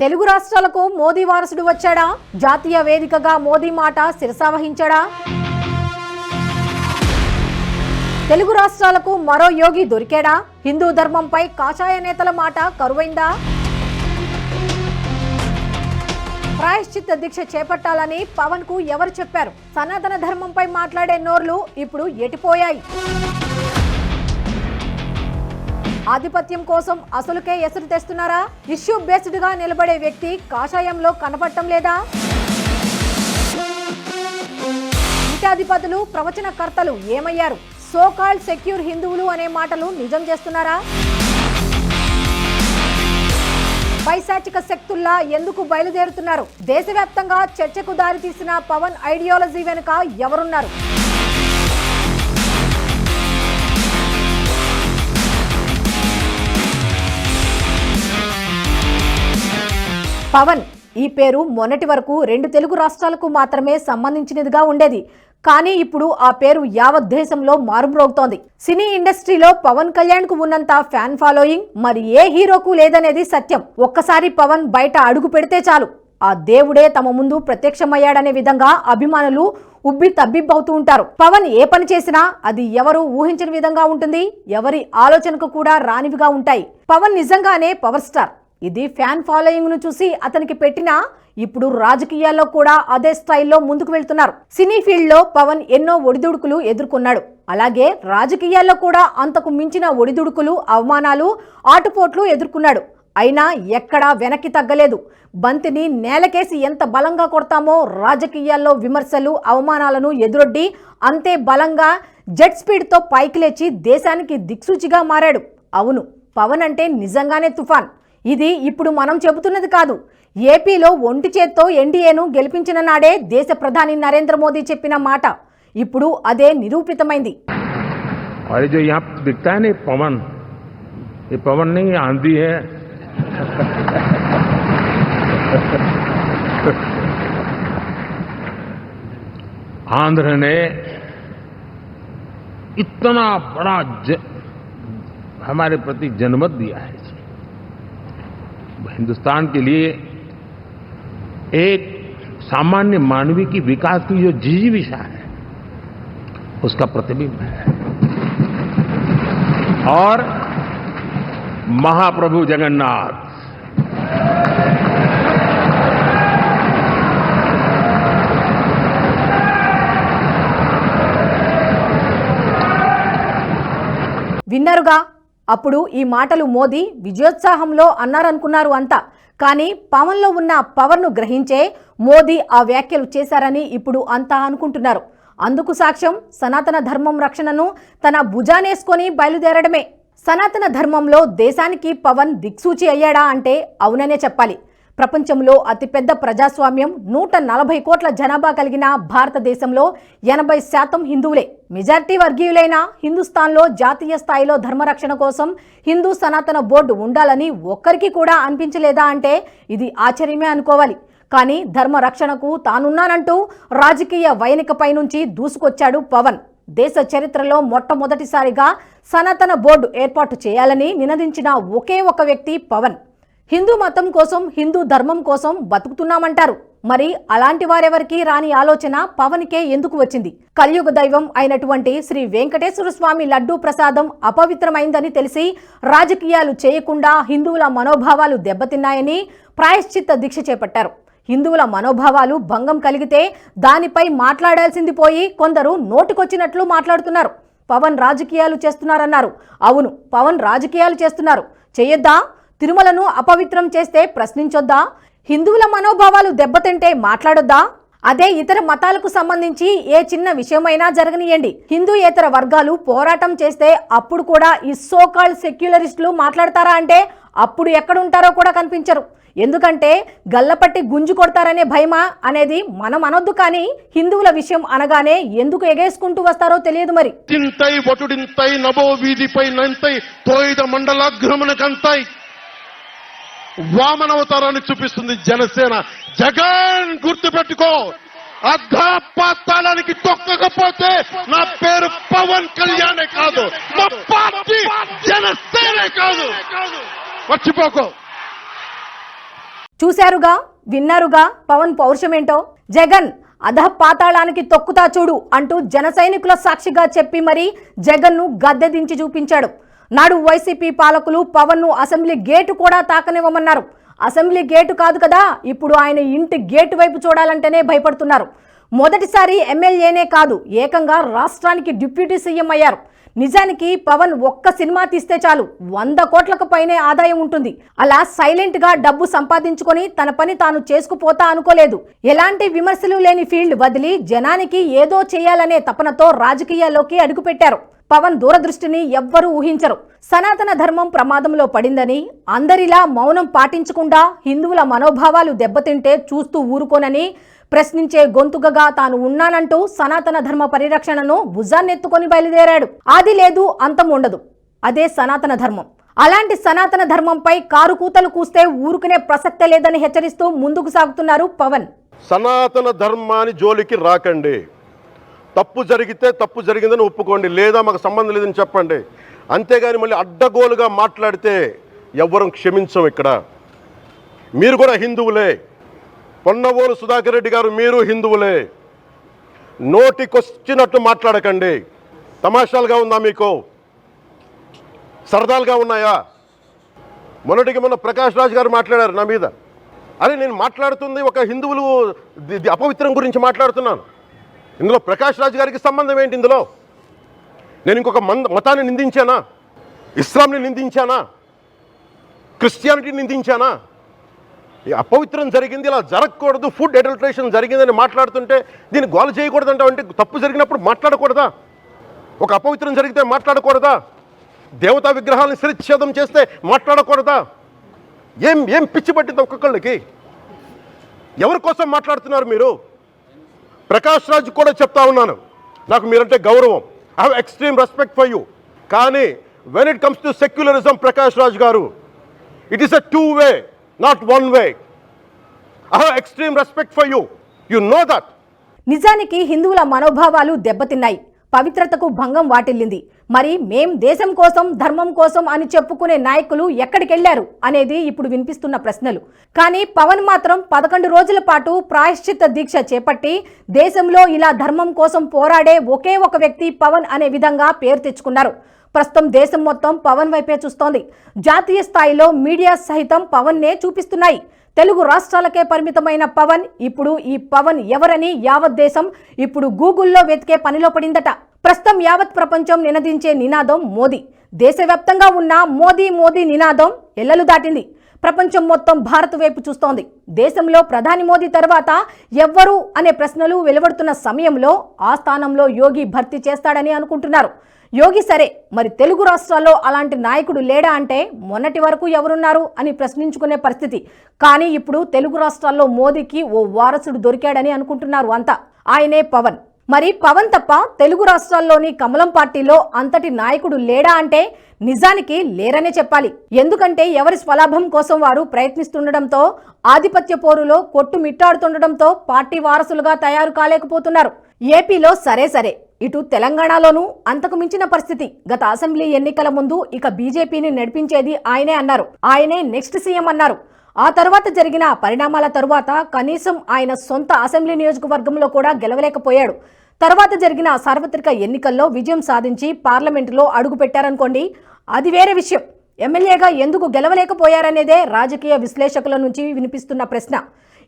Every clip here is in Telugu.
తెలుగు రాష్ట్రాలకు మోదీ వారసుడు వచ్చాడా? జాతీయ వేదికగా మోదీ మాట శిరసావహించాడా తెలుగు రాష్ట్రాలకు మరో యోగి దొరికాడా? హిందూ ధర్మంపై కాషాయ నేతల మాట కరువైందా? ప్రాయశ్చిత్త దీక్ష చేపట్టాలని పవన్కు ఎవరు చెప్పారు? సనాతన ధర్మంపై మాట్లాడే నోర్లు ఇప్పుడు ఎటిపోయాయి? ఆధిపత్యం కోసం అసలుకే ఎసురు తెస్తున్నారా? ఇష్యూ బేస్డ్గా నిలబడే వ్యక్తి కాషాయంలో కనపడటం లేదా? పీఠాధిపతులు ప్రవచనకర్తలు ఏమయ్యారు? సోకాల్డ్ సెక్యూర్ హిందువులు అనే మాటలు నిజం చేస్తున్నారా? పైశాచిక శక్తుల్లా ఎందుకు బయలుదేరుతున్నారు? దేశవ్యాప్తంగా చర్చకు దారితీసిన పవన్ ఐడియాలజీ వెనుక ఎవరున్నారు? పవన్. ఈ పేరు మొన్నటి వరకు రెండు తెలుగు రాష్ట్రాలకు మాత్రమే సంబంధించినదిగా ఉండేది. కానీ ఇప్పుడు ఆ పేరు యావత్ దేశంలో మారుమ్రోగుతోంది. సినీ ఇండస్ట్రీలో పవన్ కళ్యాణ్కు ఉన్నంత ఫ్యాన్ ఫాలోయింగ్ మరి ఏ హీరోకు లేదనేది సత్యం. ఒక్కసారి పవన్ బయట అడుగు పెడితే చాలు. ఆ దేవుడే తమ ముందు ప్రత్యక్షమయ్యాడనే విధంగా అభిమానులు ఉబ్బి తబ్బిబ్బవుతూ ఉంటారు. పవన్ ఏ పని చేసినా అది ఎవరు ఊహించని విధంగా ఉంటుంది ఎవరి ఆలోచనకు కూడా రానివిగా ఉంటాయి. పవన్ నిజంగానే పవర్ స్టార్. ఇది ఫ్యాన్ ఫాలోయింగ్ను చూసి అతనికి పెట్టిన ఇప్పుడు రాజకీయాల్లో కూడా అదే స్టైల్లో ముందుకు వెళ్తున్నారు. సినీ ఫీల్డ్లో పవన్ ఎన్నో ఒడిదుడుకులు ఎదుర్కొన్నాడు. అలాగే రాజకీయాల్లో కూడా అంతకు మించిన ఒడిదుడుకులు అవమానాలు ఆటుపోట్లు ఎదుర్కొన్నాడు. అయినా ఎక్కడా వెనక్కి తగ్గలేదు. బంతిని నేలకేసి ఎంత బలంగా కొడతామో రాజకీయాల్లో విమర్శలు అవమానాలను ఎదురొడ్డి అంతే బలంగా జెట్ స్పీడ్తో పైకి లేచి దేశానికి దిక్సూచిగా మారాడు. అవును పవన్ అంటే నిజంగానే తుఫాన్. ఇది ఇప్పుడు మనం చెబుతున్నది కాదు ఏపీలో ఒంటి చేత్తో ఎన్డీఏను గెలిపించిన నాడే దేశ ప్రధాని నరేంద్ర మోదీ చెప్పిన మాట ఇప్పుడు అదే నిరూపితమైంది और ये जो यहाँ दिखता है ना ये पवन ये पवन नहीं ये आंधी है आंध्र ने इतना बड़ा ज, हमारे प्रति जनमत दिया है जी हिंदुस्तान के लिए एक सामान्य मानवीय की विकास की जो जिजीविषा है उसका प्रतिबिंब है और महाप्रभु जगन्नाथ విన్నారుగా అప్పుడు ఈ మాటలు మోదీ విజయోత్సాహంలో అన్నారనుకున్నారు అంతా. కానీ పవన్లో ఉన్న పవర్ను గ్రహించే మోదీ ఆ వ్యాఖ్యలు చేశారని ఇప్పుడు అంతా అనుకుంటున్నారు. అందుకు సాక్ష్యం సనాతన ధర్మం రక్షణను తన భుజానేసుకొని బయలుదేరడమే. సనాతన ధర్మంలో దేశానికి పవన్ దిక్సూచి అయ్యాడా అంటే అవుననే చెప్పాలి. ప్రపంచంలో అతిపెద్ద ప్రజాస్వామ్యం నూట నలభై కోట్ల జనాభా కలిగిన భారతదేశంలో ఎనభై శాతం హిందువులే. మెజార్టీ వర్గీయులైన హిందుస్థాన్లో జాతీయ స్థాయిలో ధర్మరక్షణ కోసం హిందూ సనాతన బోర్డు ఉండాలని ఒక్కరికి కూడా అనిపించలేదా అంటే ఇది ఆశ్చర్యమే అనుకోవాలి. కానీ ధర్మ రక్షణకు తానున్నానంటూ రాజకీయ వైనికపై నుంచి దూసుకొచ్చాడు పవన్. దేశ చరిత్రలో మొట్టమొదటిసారిగా సనాతన బోర్డు ఏర్పాటు చేయాలని నినదించిన ఒకే ఒక వ్యక్తి పవన్. హిందూ మతం కోసం హిందూ ధర్మం కోసం బతుకుతున్నామంటారు. మరి అలాంటి వారెవరికి రాని ఆలోచన పవన్కే ఎందుకు వచ్చింది? కలియుగ దైవం అయినటువంటి శ్రీ వెంకటేశ్వర స్వామి లడ్డూ ప్రసాదం అపవిత్రమైందని తెలిసి రాజకీయాలు చేయకుండా హిందువుల మనోభావాలు దెబ్బతిన్నాయని ప్రాయశ్చిత్త దీక్ష చేపట్టారు. హిందువుల మనోభావాలు భంగం కలిగితే దానిపై మాట్లాడాల్సింది పోయి కొందరు నోటికొచ్చినట్లు మాట్లాడుతున్నారు. పవన్ రాజకీయాలు చేస్తున్నారన్నారు. అవును పవన్ రాజకీయాలు చేస్తున్నారు. చేయొద్దా? తిరుమలను అపవిత్రం చేస్తే ప్రశ్నించొద్దా? హిందువుల మనోభావాలు దెబ్బతింటే మాట్లాడొద్దా? అదే ఇతర మతాలకు సంబంధించి ఏ చిన్న విషయమైనా జరగనియండి. హిందూయేతర వర్గాలు పోరాటం చేస్తే అప్పుడు కూడా ఈ సోకాల్డ్ సెక్యులరిస్టులు మాట్లాడతారా అంటే అప్పుడు ఎక్కడుంటారో కూడా కనిపించరు. ఎందుకంటే గల్లపట్టి గుంజు కొడతారనే భయమా అనేది మనం అనొద్దు కానీ హిందువుల విషయం అనగానే ఎందుకు ఎగేసుకుంటూ వస్తారో తెలియదు మరి. తింతై వామనవతారాన్ని చూపిస్తుంది జనసేన. జగన్ గుర్తుపెట్టుకో. అర్ధపాతాళానికి తొక్కకపోతే నా పేరు పవన్ కళ్యాణే కాదు. మా పార్టీ జనసేనే కాదు. మర్చిపోకో. చూశారుగా విన్నారుగా పవన్ పౌరుషమేంటో? జగన్ అధ పాతాళానికి తొక్కుతా చూడు అంటూ జన సైనికుల సాక్షిగా చెప్పి మరీ జగన్ను గద్దె దించి చూపించాడు. నాడు వైసీపీ పాలకులు పవన్ను అసెంబ్లీ గేటు కూడా తాకనివ్వమన్నారు. అసెంబ్లీ గేటు కాదు కదా ఇప్పుడు ఆయన ఇంటి గేటు వైపు చూడాలంటేనే భయపడుతున్నారు. మొదటిసారి ఎమ్మెల్యేనే కాదు ఏకంగా రాష్ట్రానికి డిప్యూటీ సీఎం అయ్యారు. నిజానికి పవన్ ఒక్క సినిమా తీస్తే చాలు వంద కోట్లకు పైనే ఆదాయం ఉంటుంది. అలా సైలెంట్గా డబ్బు సంపాదించుకొని తన పని తాను చేసుకుపోతా అనుకోలేదు. ఎలాంటి విమర్శలు లేని ఫీల్డ్ వదిలి జనానికి ఏదో చేయాలనే తపనతో రాజకీయాల్లోకి అడుగుపెట్టారు. పవన్ దూరదృష్టిని ఎవ్వరూ ఊహించరు. సనాతన ధర్మం ప్రమాదంలో పడిందని అందరిలా మౌనం పాటించకుండా హిందువుల మనోభావాలు దెబ్బతింటే చూస్తూ ఊరుకోనని ప్రశ్నించే గొంతుకగా తాను ఉన్నానంటూ సనాతన ధర్మ పరిరక్షణను భుజాన్నెత్తుకొని బయలుదేరాడు. అది లేదు అంతం ఉండదు. అదే సనాతన ధర్మం. అలాంటి సనాతన ధర్మంపై కారు కూతలు కూస్తే ఊరుకునే ప్రసక్తే లేదని హెచ్చరిస్తూ ముందుకు సాగుతున్నారు పవన్. సనాతన ధర్మాన్ని జోలికి రాకండి. తప్పు జరిగితే తప్పు జరిగిందని ఒప్పుకోండి లేదా మాకు సంబంధం లేదని చెప్పండి. అంతేగాని మళ్ళీ అడ్డగోలుగా మాట్లాడితే ఎవ్వరం క్షమించం ఇక్కడ. మీరు కూడా హిందువులే. పొన్నవోలు సుధాకర్ రెడ్డి గారు మీరు హిందువులే. నోటికొచ్చినట్టు మాట్లాడకండి. తమాషాలుగా ఉందా మీకు? సరదాలుగా ఉన్నాయా? మొన్నటికి మొన్న ప్రకాష్ రాజ్ గారు మాట్లాడారు నా మీద. అరే నేను మాట్లాడుతుంది ఒక హిందువులు అపవిత్రం గురించి మాట్లాడుతున్నాను. ఇందులో ప్రకాష్ రాజ్ గారికి సంబంధం ఏంటి ఇందులో? నేను ఇంకొక మంద మతాన్ని నిందించానా? ఇస్లాంని నిందించానా? క్రిస్టియానిటీని నిందించానా? ఈ అపవిత్రం జరిగింది ఇలా జరగకూడదు ఫుడ్ అడల్ట్రేషన్ జరిగిందని మాట్లాడుతుంటే దీన్ని గోల చేయకూడదు అంటే తప్పు జరిగినప్పుడు మాట్లాడకూడదా? ఒక అపవిత్రం జరిగితే మాట్లాడకూడదా? దేవతా విగ్రహాలను శిరచ్ఛేదం చేస్తే మాట్లాడకూడదా? ఏం ఏం పిచ్చి పట్టింది ఒక్కొక్కళ్ళకి? ఎవరి కోసం మాట్లాడుతున్నారు మీరు? ప్రకాష్ రాజ్ కూడా చెప్తా ఉన్నాను. నాకు మీరంటే గౌరవం. I have extreme respect for you కానీ when it comes to secularism Prakash Raj గారు it is a two way not one way I have extreme respect for you you know that నిజానికి హిందువుల మనోభావాలు దెబ్బతిన్నాయి. పవిత్రతకు భంగం వాటిల్లింది. మరి మేం దేశం కోసం ధర్మం కోసం అని చెప్పుకునే నాయకులు ఎక్కడికెళ్ళారు అనేది ఇప్పుడు వినిపిస్తున్న ప్రశ్నలు. కానీ పవన్ మాత్రం పదకొండు రోజుల పాటు ప్రాయశ్చిత్త దీక్ష చేపట్టి దేశంలో ఇలా ధర్మం కోసం పోరాడే ఒకే ఒక వ్యక్తి పవన్ అనే విధంగా పేరు తెచ్చుకున్నారు. ప్రస్తుతం దేశం మొత్తం పవన్ వైపే చూస్తోంది. జాతీయ స్థాయిలో మీడియా సహితం పవన్నే చూపిస్తున్నాయి. తెలుగు రాష్ట్రాలకే పరిమితమైన పవన్. ఇప్పుడు ఈ పవన్ ఎవరని యావత్ దేశం ఇప్పుడు గూగుల్లో వెతికే పనిలో పడిందట. ప్రస్తుతం యావత్ ప్రపంచం నినదించే నినాదం మోదీ. దేశవ్యాప్తంగా ఉన్న మోదీ మోదీ నినాదం ఎల్లలు దాటింది. ప్రపంచం మొత్తం భారత్ వైపు చూస్తోంది. దేశంలో ప్రధాని మోదీ తర్వాత ఎవ్వరు అనే ప్రశ్నలు వెలువడుతున్న సమయంలో ఆ స్థానంలో యోగి భర్తీ చేస్తాడని అనుకుంటున్నారు. యోగి సరే మరి తెలుగు రాష్ట్రాల్లో అలాంటి నాయకుడు లేడా అంటే మొన్నటి వరకు ఎవరున్నారు అని ప్రశ్నించుకునే పరిస్థితి. కానీ ఇప్పుడు తెలుగు రాష్ట్రాల్లో మోదీకి ఓ వారసుడు దొరికాడని అనుకుంటున్నారు అంతా. ఆయనే పవన్. మరి పవన్ తప్ప తెలుగు రాష్ట్రాల్లోని కమలం పార్టీలో అంతటి నాయకుడు లేడా అంటే నిజానికి లేరనే చెప్పాలి. ఎందుకంటే ఎవరి స్వలాభం కోసం వారు ప్రయత్నిస్తుండటంతో ఆధిపత్య పోరులో కొట్టుమిట్టాడుతుండటంతో పార్టీ వారసులుగా తయారు కాలేకపోతున్నారు. ఏపీలో సరే సరే. ఇటు తెలంగాణలోనూ అంతకు మించిన పరిస్థితి. గత అసెంబ్లీ ఎన్నికల ముందు ఇక బీజేపీని నడిపించేది ఆయనే అన్నారు. ఆయనే నెక్స్ట్ సీఎం అన్నారు. ఆ తర్వాత జరిగిన పరిణామాల తరువాత కనీసం ఆయన సొంత అసెంబ్లీ నియోజకవర్గంలో కూడా గెలవలేకపోయాడు. తర్వాత జరిగిన సార్వత్రిక ఎన్నికల్లో విజయం సాధించి పార్లమెంటులో అడుగుపెట్టారనుకోండి అది వేరే విషయం. ఎమ్మెల్యేగా ఎందుకు గెలవలేకపోయారనేదే రాజకీయ విశ్లేషకుల నుంచి వినిపిస్తున్న ప్రశ్న.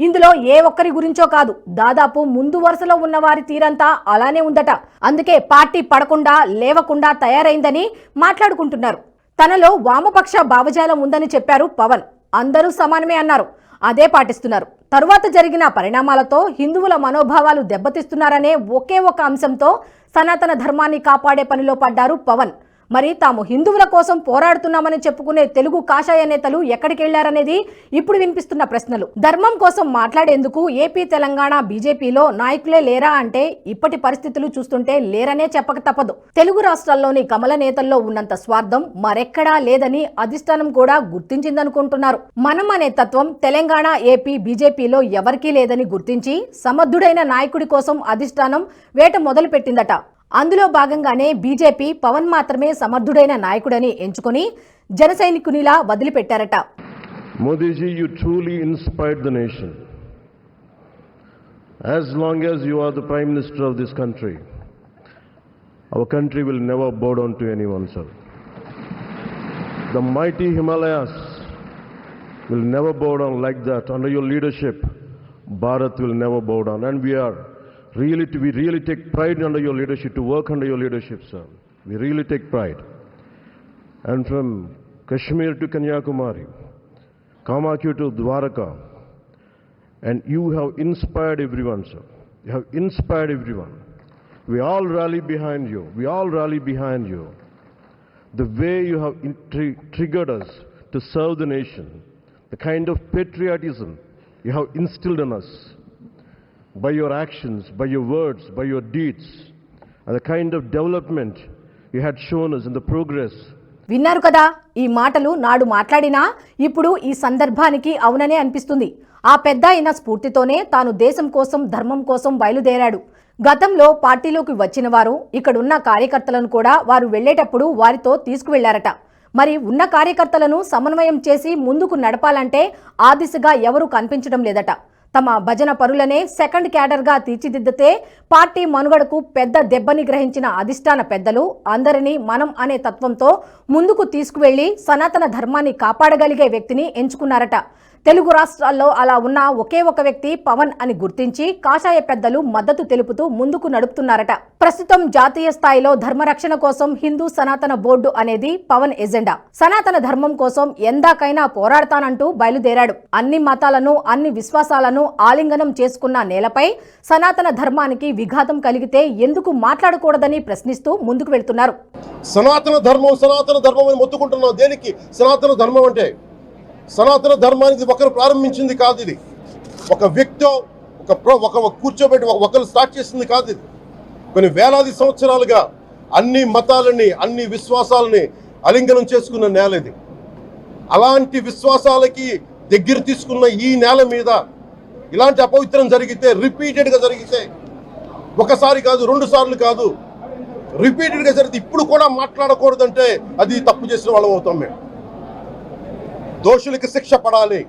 ఇందులో ఏ ఒక్కరి గురించో కాదు దాదాపు ముందు వరుసలో ఉన్న వారి తీరంతా అలానే ఉందట. అందుకే పార్టీ పడకుండా లేవకుండా తయారైందని మాట్లాడుకుంటున్నారు. తనలో వామపక్ష భావజాలం ఉందని చెప్పారు పవన్. అందరూ సమానమే అన్నారు. అదే పాటిస్తున్నారు. తరువాత జరిగిన పరిణామాలతో హిందువుల మనోభావాలు దెబ్బతీస్తున్నారనే ఒకే ఒక అంశంతో సనాతన ధర్మాన్ని కాపాడే పనిలో పడ్డారు పవన్. మరి తాము హిందువుల కోసం పోరాడుతున్నామని చెప్పుకునే తెలుగు కాషాయ నేతలు ఎక్కడికి వెళ్ళారనేది ఇప్పుడు వినిపిస్తున్న ప్రశ్నలు. ధర్మం కోసం మాట్లాడేందుకు ఏపీ తెలంగాణ బీజేపీలో నాయకులే లేరా అంటే ఇప్పటి పరిస్థితులు చూస్తుంటే లేరనే చెప్పక తప్పదు. తెలుగు రాష్ట్రాల్లోని కమల నేతల్లో ఉన్నంత స్వార్థం మరెక్కడా లేదని అధిష్టానం కూడా గుర్తించిందనుకుంటున్నారు. మనం అనే తత్వం తెలంగాణ ఏపీ బీజేపీలో ఎవరికీ లేదని గుర్తించి సమర్థుడైన నాయకుడి కోసం అధిష్టానం వేట మొదలుపెట్టిందట. అందులో భాగంగానే బీజేపీ పవన్ మాత్రమే సమర్థుడైన నాయకుడని ఎంచుకొని జనసైనికునిలా వదిలిపెట్టారట Modiji you truly inspired the nation as long as you are the prime minister of this country our country will never bowed on to any one sir the mighty Himalayas will never bowed on like that under your leadership Bharat will never bowed on and we are really, we really take pride under your leadership, to work under your leadership, sir. We really take pride. And from Kashmir to Kanyakumari, Kamakyu to Dwaraka, and you have inspired everyone, sir. You have inspired everyone. We all rally behind you. We all rally behind you. The way you have tri- triggered us to serve the nation, the kind of patriotism you have instilled in us by your actions, by your words, by your deeds, and the kind of development you had shown us in the progress. విన్నారు కదా ఈ మాటలు నాడు మాట్లాడినా ఇప్పుడు ఈ సందర్భానికి అవుననే అనిపిస్తుంది. ఆ పెద్ద అయిన స్ఫూర్తితోనే తాను దేశం కోసం ధర్మం కోసం బయలుదేరాడు. గతంలో పార్టీలోకి వచ్చిన వారు ఇక్కడున్న కార్యకర్తలను కూడా వారు వెళ్ళేటప్పుడు వారితో తీసుకువెళ్ళారట. మరి ఉన్న కార్యకర్తలను సమన్వయం చేసి ముందుకు నడపాలంటే ఆ దిశగా ఎవరూ కనిపించడం లేదట. తమ భజన పరులనే సెకండ్ క్యాడర్గా తీర్చిదిద్దితే పార్టీ మనుగడకు పెద్ద దెబ్బని గ్రహించిన అధిష్టాన పెద్దలు అందరినీ మనం అనే తత్వంతో ముందుకు తీసుకువెళ్ళి సనాతన ధర్మాన్ని కాపాడగలిగే వ్యక్తిని ఎంచుకున్నారట. తెలుగు రాష్ట్రాల్లో అలా ఉన్న ఒకే ఒక వ్యక్తి పవన్ అని గుర్తించి కాషాయ పెద్దలు మద్దతు తెలుపుతూ ముందుకు నడుపుతున్నారట. ప్రస్తుతం జాతీయ స్థాయిలో ధర్మరక్షణ కోసం హిందూ సనాతన బోర్డు అనేది పవన్ ఎజెండా. సనాతన ధర్మం కోసం ఎందాకైనా పోరాడతానంటూ బయలుదేరాడు. అన్ని మతాలను అన్ని విశ్వాసాలను ఆలింగనం చేసుకున్న నేలపై సనాతన ధర్మానికి విఘాతం కలిగితే ఎందుకు మాట్లాడకూడదని ప్రశ్నిస్తూ ముందుకు వెళ్తున్నారు. సనాతన ధర్మం సనాతన ధర్మం అని మొత్తుకుంటున్నాం. దేనికి? సనాతన ధర్మం అంటే సనాతన ధర్మానికి ఒకరు ప్రారంభించింది కాదు ఇది. ఒక వ్యక్తి ఒక ఒక కూర్చోబెట్టి ఒక- ఒకరు స్టార్ట్ చేసింది కాదు ఇది. కొన్ని వేలాది సంవత్సరాలుగా అన్ని మతాలని అన్ని విశ్వాసాలని అలింగనం చేసుకున్న నేల ఇది. అలాంటి విశ్వాసాలకి దగ్గర తీసుకున్న ఈ నేల మీద ఇలాంటి అపవిత్రం జరిగితే రిపీటెడ్గా జరిగితే ఒకసారి కాదు రెండు సార్లు కాదు రిపీటెడ్గా జరిగితే ఇప్పుడు కూడా మాట్లాడకూడదంటే అది తప్పు చేసిన వాళ్ళం అవుతాం మేము. దోషులకి శిక్ష పడాలి.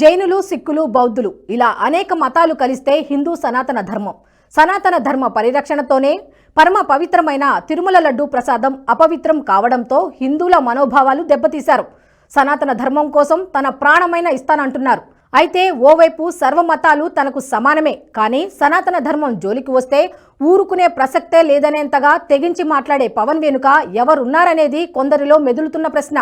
జైనులు సిక్కులు బౌద్ధులు ఇలా అనేక మతాలు కలిస్తే హిందూ సనాతన ధర్మం. సనాతన ధర్మ పరిరక్షణతోనే పరమ పవిత్రమైన తిరుమల లడ్డూ ప్రసాదం అపవిత్రం కావడంతో హిందువుల మనోభావాలు దెబ్బతీశారు. సనాతన ధర్మం కోసం తన ప్రాణమైన ఇస్తానంటున్నారు. అయితే ఓవైపు సర్వమతాలు తనకు సమానమే. కానీ సనాతన ధర్మం జోలికి వస్తే ఊరుకునే ప్రసక్తే లేదనేంతగా తెగించి మాట్లాడే పవన్ వెనుక ఎవరున్నారనేది కొందరిలో మెదులుతున్న ప్రశ్న.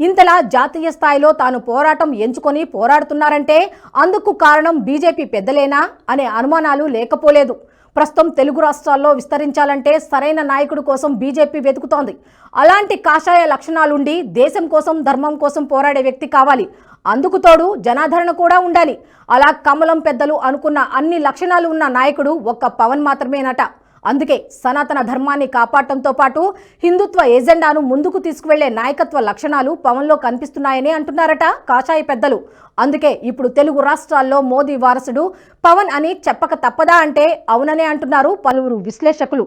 ఇంతలా జాతీయ స్థాయిలో తాను పోరాటం ఎంచుకొని పోరాడుతున్నారంటే అందుకు కారణం బీజేపీ పెద్దలేనా అనే అనుమానాలు లేకపోలేదు. ప్రస్తుతం తెలుగు రాష్ట్రాల్లో విస్తరించాలంటే సరైన నాయకుడు కోసం బీజేపీ వెతుకుతోంది. అలాంటి కాషాయ లక్షణాలుండి దేశం కోసం ధర్మం కోసం పోరాడే వ్యక్తి కావాలి. అందుకు తోడు జనాదరణ కూడా ఉండాలి. అలా కమలం పెద్దలు అనుకున్న అన్ని లక్షణాలు ఉన్న నాయకుడు ఒక్క పవన్ మాత్రమేనట. అందుకే సనాతన ధర్మాన్ని కాపాడటంతో పాటు హిందుత్వ ఎజెండాను ముందుకు తీసుకువెళ్ళే నాయకత్వ లక్షణాలు పవన్లో కనిపిస్తున్నాయని అంటున్నారట కాషాయ పెద్దలు. అందుకే ఇప్పుడు తెలుగు రాష్ట్రాల్లో మోదీ వారసుడు పవన్ అని చెప్పక తప్పదా అంటే అవుననే అంటున్నారు పలువురు విశ్లేషకులు.